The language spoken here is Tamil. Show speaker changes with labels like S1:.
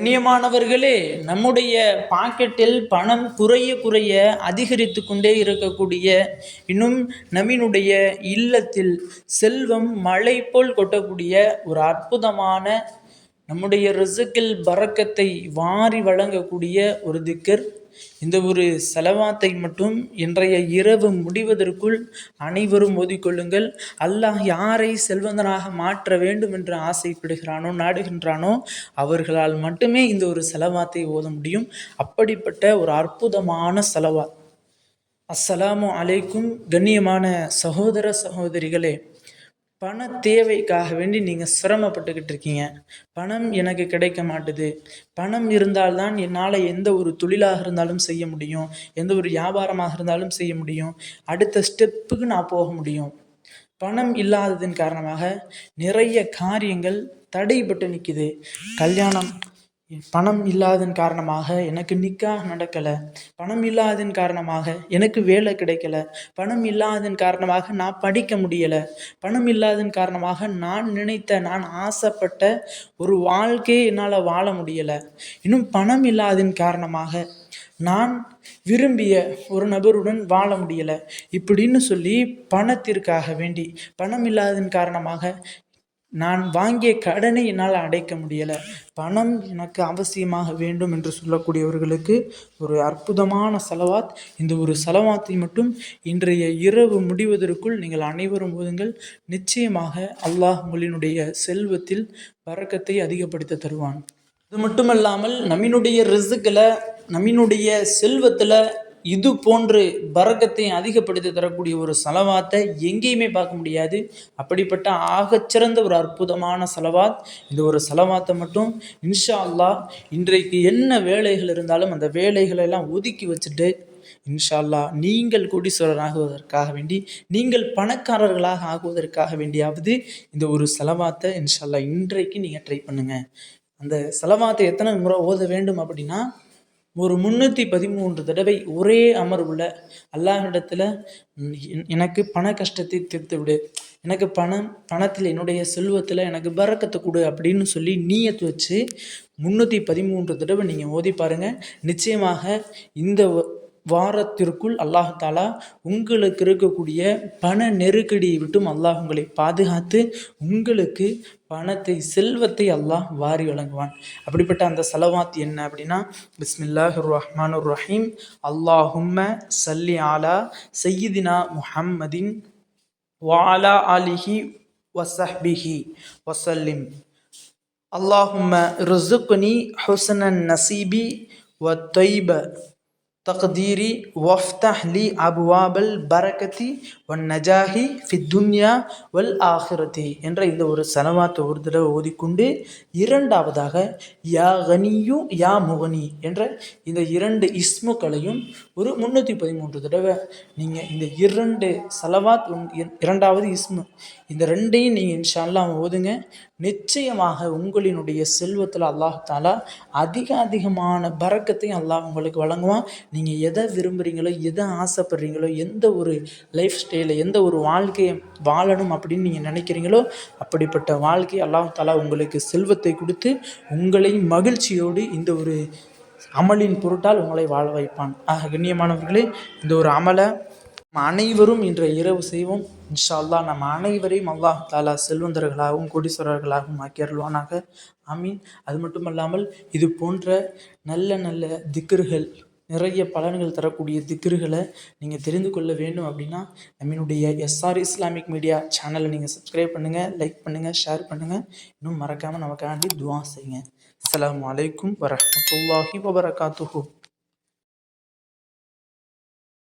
S1: கண்ணியமானவர்களே நம்முடைய பாக்கெட்டில் பணம் குறைய குறைய அதிகரித்து கொண்டே இருக்கக்கூடிய இன்னும் நம்மினுடைய இல்லத்தில் செல்வம் மழை போல் கொட்டக்கூடிய ஒரு அற்புதமான நம்முடைய ரிசுக்கில் பறக்கத்தை வாரி வழங்கக்கூடிய ஒரு திக்கர் இந்த ஒரு செலவாத்தை மட்டும் இன்றைய இரவு முடிவதற்குள் அனைவரும் ஓதிக்கொள்ளுங்கள். அல்லாஹ் யாரை செல்வந்தனாக மாற்ற வேண்டும் என்று ஆசைப்படுகிறானோ நாடுகின்றானோ அவர்களால் மட்டுமே இந்த ஒரு செலவாத்தை ஓத முடியும். அப்படிப்பட்ட ஒரு அற்புதமான செலவாத் அஸ்ஸலாமு அலைக்கும் கண்ணியமான சகோதர சகோதரிகளே பண தேவைக்காக வேண்டி நீங்கள் சிரமப்பட்டுக்கிட்டு இருக்கீங்க. பணம் எனக்கு கிடைக்க மாட்டுது. பணம் இருந்தால்தான் என்னால் எந்த ஒரு தொழிலாக இருந்தாலும் செய்ய முடியும். எந்த ஒரு வியாபாரமாக இருந்தாலும் செய்ய முடியும். அடுத்த ஸ்டெப்புக்கு நான் போக முடியும். பணம் இல்லாததன் காரணமாக நிறைய காரியங்கள் தடைப்பட்டு நிற்கிது கல்யாணம் பணம் இல்லாதன் காரணமாக எனக்கு நிக்கா நடக்கலை. பணம் இல்லாதன் காரணமாக எனக்கு வேலை கிடைக்கல. பணம் இல்லாதன் காரணமாக நான் படிக்க முடியலை. பணம் இல்லாதன் காரணமாக நான் நினைத்த நான் ஆசைப்பட்ட ஒரு வாழ்க்கையை என்னால் வாழ முடியலை. இன்னும் பணம் இல்லாதன் காரணமாக நான் விரும்பிய ஒரு நபருடன் வாழ முடியலை. இப்படின்னு சொல்லி பணத்திற்காக வேண்டி பணம் இல்லாதன் காரணமாக நான் வாங்கிய கடனை என்னால் அடைக்க முடியலை. பணம் எனக்கு அவசியமாக வேண்டும் என்று சொல்லக்கூடியவர்களுக்கு ஒரு அற்புதமான செலவாத். இந்த ஒரு செலவாத்தை மட்டும் இன்றைய இரவு முடிவதற்குள் நீங்கள் அனைவரும் ஓதுங்கள். நிச்சயமாக அல்லாஹ் உங்களினுடைய செல்வத்தில் பறக்கத்தை அதிகப்படுத்த தருவான். அது மட்டுமல்லாமல் நம்மினுடைய ரிசுக்கில் நம்மினுடைய செல்வத்தில் இது போன்று பரக்கத்தை அதிகப்படுத்தி தரக்கூடிய ஒரு செலவாத்தை எங்கேயுமே பார்க்க முடியாது. அப்படிப்பட்ட ஆகச்சிறந்த ஒரு அற்புதமான செலவாத். இந்த ஒரு செலவாத்தை மட்டும் இன்ஷா அல்லாஹ் இன்றைக்கு என்ன வேலைகள் இருந்தாலும் அந்த வேலைகளை எல்லாம் ஒதுக்கி வச்சுட்டு இன்ஷால்லா நீங்கள் கோடீஸ்வரர் ஆகுவதற்காக வேண்டி நீங்கள் பணக்காரர்களாக ஆகுவதற்காக வேண்டியாவது இந்த ஒரு செலவாத்தை இன்ஷா அல்லாஹ் இன்றைக்கு நீங்கள் ட்ரை பண்ணுங்கள் அந்த செலவாத்தை எத்தனை முறை ஓத வேண்டும் அப்படின்னா ஒரு முந்நூற்றி பதிமூன்று தடவை ஒரே அமர்வில் அல்லாஹிடத்தில் எனக்கு பண கஷ்டத்தை தீர்த்து விடு. எனக்கு பணம் பணத்தில் என்னுடைய செல்வத்தில் எனக்கு பறக்கத்தை கொடு அப்படின்னு சொல்லி நீயத்து வச்சு முந்நூற்றி பதிமூன்று தடவை நீங்கள் ஓதி பாருங்கள் நிச்சயமாக இந்த வாரத்திற்குள் அல்லாஹாலா உங்களுக்கு இருக்கக்கூடிய பண நெருக்கடியை விட்டும் அல்லாஹ் உங்களை பாதுகாத்து உங்களுக்கு பணத்தை செல்வத்தை அல்லாஹ் வாரி வழங்குவான். அப்படிப்பட்ட அந்த செலவாத் என்ன அப்படின்னா பிஸ்மில்லாஹ் ரஹ்மான் ரஹீம் அல்லாஹும்ம சல்லி ஆலா சையீதினா முஹம்மதின் வாலா அலிஹி வசஹ்பிஹி வசல்லிம் அல்லாஹும்ம ருசுக்னி ஹுசனன் நசீபி வ தொய்ப தக்தீரி வஃப்தஹ்லி அபுவாபல் பரகதி ஒன் நஜாஹி ஃபித்துன்யா வல் ஆஹிரதி என்ற இந்த ஒரு சலவாத்தை ஒரு தடவை ஓதிக்கொண்டு இரண்டாவதாக யா கனியும் யா முகனி என்ற இந்த இரண்டு இஸ்முக்களையும் ஒரு முந்நூற்றி பதிமூன்று தடவை நீங்கள் இந்த இரண்டு சலவாத் இரண்டாவது இஸ்மு இந்த ரெண்டையும் நீங்கள் இன்ஷால்லாம் ஓதுங்க. நிச்சயமாக உங்களினுடைய செல்வத்தில் அல்லாஹாலா அதிக அதிகமான பறக்கத்தையும் அல்லாஹ் உங்களுக்கு வழங்குவான். நீங்கள் எதை விரும்புகிறீங்களோ எதை ஆசைப்படுறீங்களோ எந்த ஒரு லைஃப் ஸ்டைலில் எந்த ஒரு வாழ்க்கையை வாழணும் அப்படின்னு நீங்கள் நினைக்கிறீங்களோ அப்படிப்பட்ட வாழ்க்கை அல்லாஹாலா உங்களுக்கு செல்வத்தை கொடுத்து உங்களை மகிழ்ச்சியோடு இந்த ஒரு அமலின் பொருட்டால் உங்களை வாழ வைப்பான். ஆக கண்ணியமானவர்களே இந்த ஒரு அமலை நம்ம அனைவரும் இன்றைய இரவு செய்வோம். இன்ஷா அல்லா நம்ம அனைவரையும் அல்லாஹ் தாலா செல்வந்தர்களாகவும் கோடீஸ்வரர்களாகவும் ஆக்கியருள்வானாக. ஆமீன். அது மட்டுமல்லாமல் இது போன்ற நல்ல நல்ல திக்கர்கள் நிறைய பலன்கள் தரக்கூடிய திக்ருகளை நீங்கள் தெரிந்து கொள்ள வேண்டும் அப்படின்னா நம்மளுடைய எஸ்ஆர் இஸ்லாமிக் மீடியா சேனலை நீங்கள் சப்ஸ்கிரைப் பண்ணுங்கள் லைக் பண்ணுங்கள் ஷேர் பண்ணுங்கள் இன்னும் மறக்காமல் நமக்காண்டி துவா செய்யுங்க. அஸ்லாம் வலைக்கும் வரமத்துல்லாஹி வபரகாத்துஹூ